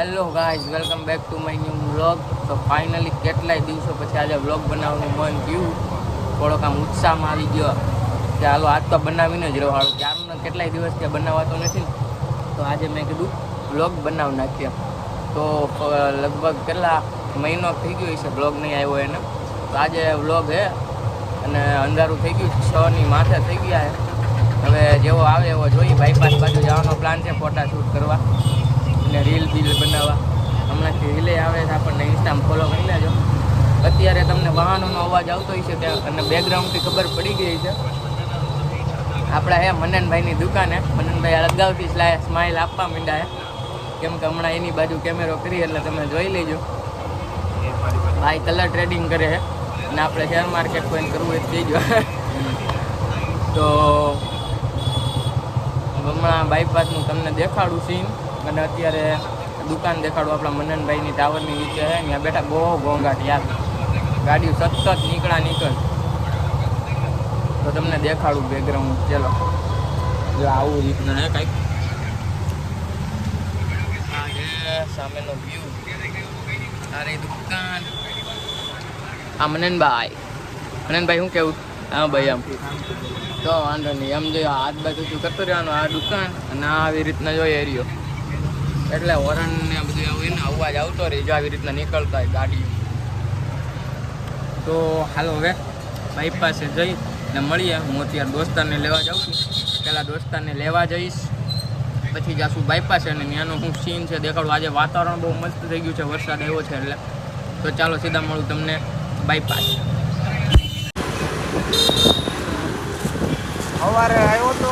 Hello guys welcome back to my new vlog તો finally કેટલાય દિવસો પછી આજે વ્લોગ બનાવવાનું મન થયું. થોડોક આમ ઉત્સાહમાં આવી ગયો. કે હાલો, આજ તો બનાવીને જ રહેવાળું ક્યારનો કેટલાય દિવસ ત્યાં બનાવાતો નથી. તો આજે મેં કીધું વ્લોગ બનાવી નાખ્યા તો લગભગ કેટલા મહિનો થઈ ગયો છે વ્લોગ નહીં આવ્યો એને. તો આજે વ્લોગ હે અને અંધારું થઈ ગયું છની માથે થઈ ગયા હવે જેવો આવે એવો જોઈએ. બાયપાસ બાજુ જવાનો પ્લાન છે ફોટા શૂટ કરવા. અને રીલ બીલ બનાવવા. હમણાંથી રીલે આવે છે, આપણને ઇન્સ્ટામાં ફોલો કરી લેજો. અત્યારે તમને વાહનોનો અવાજ આવતો હોય છે ત્યાં અને બેકગ્રાઉન્ડથી ખબર પડી ગઈ છે. આપણા હે મનનભાઈની દુકાને. મનનભાઈ અગાઉથી સ્માઇલ આપવા માંડ્યા છે કેમ કે હમણાં એની બાજુ કેમેરો કરી, એટલે તમે જોઈ લેજો. ભાઈ કલર ટ્રેડિંગ કરે છે અને આપણે શેર માર્કેટ કોઈને કરવું એ થઈ કહેજો તો હમણાં બાયપાસનું તમને દેખાડું સીન અને અત્યારે દુકાન દેખાડું આપણા મનનભાઈની ટાવરની નીચે છે ત્યાં બેઠા બહુ ઘોંઘાટ યાર. ગાડીઓ સતત નીકળા નીકળ. તો તમને દેખાડું બેકગ્રાઉન્ડ ચલો. જો આવું રીતના હે કંઈક. સામેનો વ્યૂ અરે દુકાન. આ મનનભાઈ. મનનભાઈ શું કેવું? હા ભાઈ આમ તો વાંધો નહીં. એમ જો હાથ બાજુ કરતો રહેવાનું આ દુકાન અને આવી રીતના જો એરિયો એટલે હોરન ને બધું એવું હોય અવાજ આવતો રહે, જો આવી રીતના નીકળતા હોય ગાડી તો હાલો હવે બાઈક પાસે જઈ ને મળીએ. હું અત્યારે દોસ્તારને લેવા જાઉં છું. પહેલાં દોસ્તારને લેવા જઈશ. પછી જાશું બાયપાસ અને ત્યાંનું શું સીન છે દેખાડું. આજે વાતાવરણ બહુ મસ્ત થઈ ગયું છે, વરસાદ આવ્યો છે એટલે. તો ચાલો સીધા મળું તમને બાયપાસ સવારે આવ્યો તો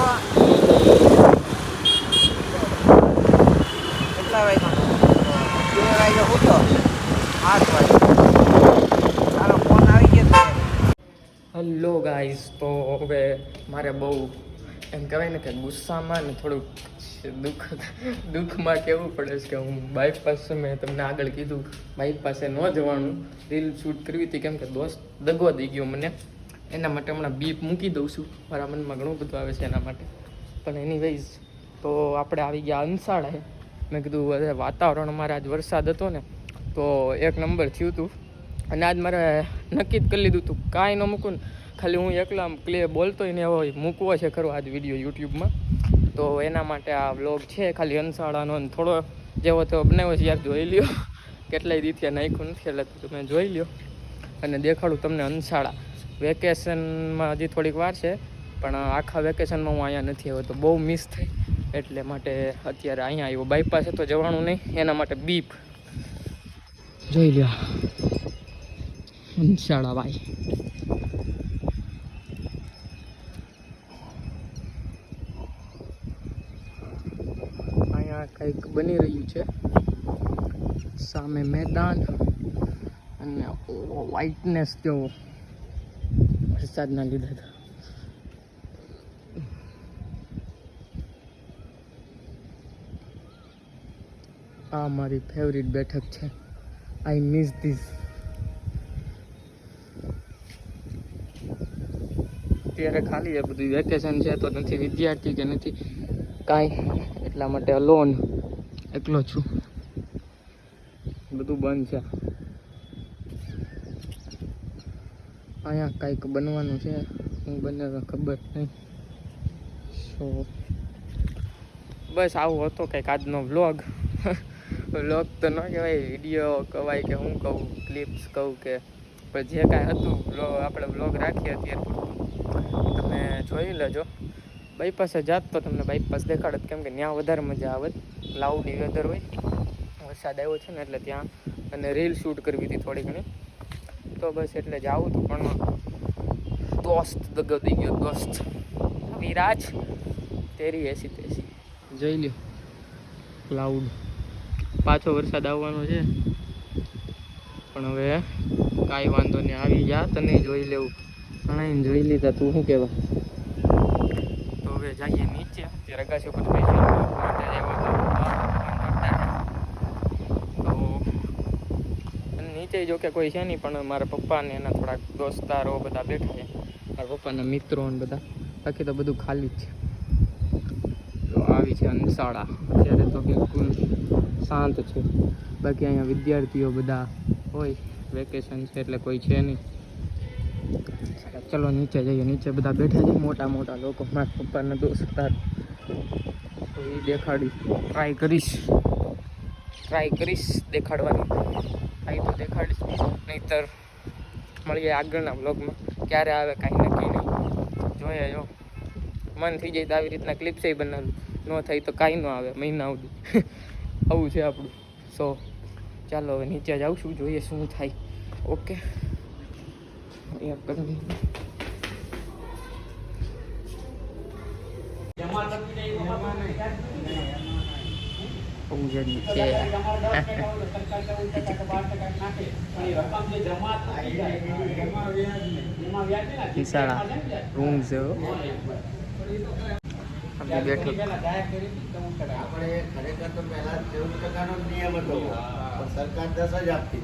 વાગે ઉઠો આઠ ફોન આવી ગયો હલો ગાઈસ તો હવે મારે બહુ એમ કહેવાય ને કે ગુસ્સામાં ને થોડુંક દુઃખ, દુઃખમાં કહેવું પડે છે કે હું બાઇક પાસે મેં તમને આગળ કીધું બાઇક પાસે ન જવાનું. રીલ શૂટ કરવી હતી, કેમ કે દોસ્ત દગો દઈ ગયો મને. એના માટે હમણાં બીપ મૂકી દઉં છું. મારા મનમાં ઘણું બધું આવે છે એના માટે. પણ એની વેઝ તો આપણે આવી ગયા અંસાળે મેં કીધું, અરે વાતાવરણ મારે આજ વરસાદ હતો ને, તો એક નંબર થયું હતું અને આજ મારે નક્કી જ કરી લીધું હતું કાંઈ ન મૂકું ને, ખાલી હું એકલા ક્લે બોલતોય ને એવો મૂકવો છે ખરો આજ વીડિયો યુટ્યુબમાં. તો એના માટે આ વ્લોગ છે, ખાલી અંસાળાનો અને થોડો જેવો તેવો બનાવ્યો છે, યાર જોઈ લ્યો. કેટલાય રીતે નાખ્યું નથી, એટલે તમે જોઈ લ્યો. અને દેખાડું તમને અંસાળા વેકેશનમાં હજી થોડીક વાર છે, પણ આખા વેકેશનમાં હું અહીંયા નથી આવ્યો, તો બહુ મિસ થઈ. એટલે માટે અત્યારે અહીંયા આવ્યો. બાયપાસ તો જવાનું નહીં, એના માટે બીપ જોઈ લ્યો. અંશાળા ભાઈ અહીંયા કંઈક બની રહ્યું છે. સામે મેદાન અને વ્હાઇટનેસ કેવો વરસાદના લીધે આ મારી ફેવરિટ બેઠક છે. આઈ મિસ ધીસ અત્યારે ખાલી છે બધું વેકેશન છે તો નથી વિદ્યાર્થી કે નથી કાંઈ. એટલા માટે અલોન એકલો છું. બધું બંધ છે. અહીંયા કાંઈક બનવાનું છે. હું બને ખબર નહીં. સો બસ આવું હતો કંઈક આજનો વ્લોગ વ્લોગ તો ન કહેવાય વીડિયો કહેવાય કે હું કહું ક્લિપ્સ કહું કે, પણ જે કાંઈ હતું વ્લોગ આપણે વ્લોગ રાખીએ અત્યારે. તમે જોઈ લેજો. બાયપાસે જાત તો તમને બાયપાસ દેખાડત, કેમ કે ત્યાં વધારે મજા આવે. ક્લાઉડી વેધર હોય. વરસાદ આવ્યો છે ને એટલે ત્યાં અને રીલ શૂટ કરવી હતી થોડી ઘણી. તો બસ એટલે જ આવું હતું, પણ દોસ્ત દગો થઈ ગયો, દોસ્ત. વિરાજ, તેરી એસી તેસી જોઈ લ્યો. ક્લાઉડ પાછો વરસાદ આવવાનો છે. પણ હવે કાંઈ વાંધો નહીં, આવી જા, તને જોઈ લેવું. ઘણા જોઈ લીધા, તું શું કહેવા? તો હવે જઈએ નીચે તે રગાસી ઉપર તો નીચે જો કે કોઈ છે નહીં, પણ મારા પપ્પા ને એના થોડાક દોસ્તારો બધા બેઠા છે. મારા પપ્પાના મિત્રો ને બધા. બાકી તો બધું ખાલી જ છે. તો આવી છે અંસાળા અત્યારે તો બિલકુલ શાંત છે. બાકી અહીંયા વિદ્યાર્થીઓ બધા હોય વેકેશન છે એટલે કોઈ છે નહીં. ચલો નીચે જઈએ, નીચે બધા બેઠા છે. મોટા મોટા લોકો, મારા પપ્પાને દોસ્તાર તો એ દેખાડી ટ્રાય કરીશ. ટ્રાય કરીશ દેખાડવાની. થાય તો દેખાડીશ નહીતર મળીએ આગળના બ્લોગમાં ક્યારે આવે, કાંઈ નક્કી નહીં. જોઈએ, જો. મન થઈ જાય તો આવી રીતના ક્લિપ્સ એ બનાવું ન થાય તો કાંઈ ન આવે, મહિના સુધી. આવું છે આપણું. સો ચાલો હવે નીચે જાઉં છું, જોઈએ શું થાય. ઓકે રૂમ છે. હો. આપણે બેઠો આપણે ખરેખર તો પહેલા ચૌદ ટકાનો નિયમ હતો સરકાર દસ જ આપતી.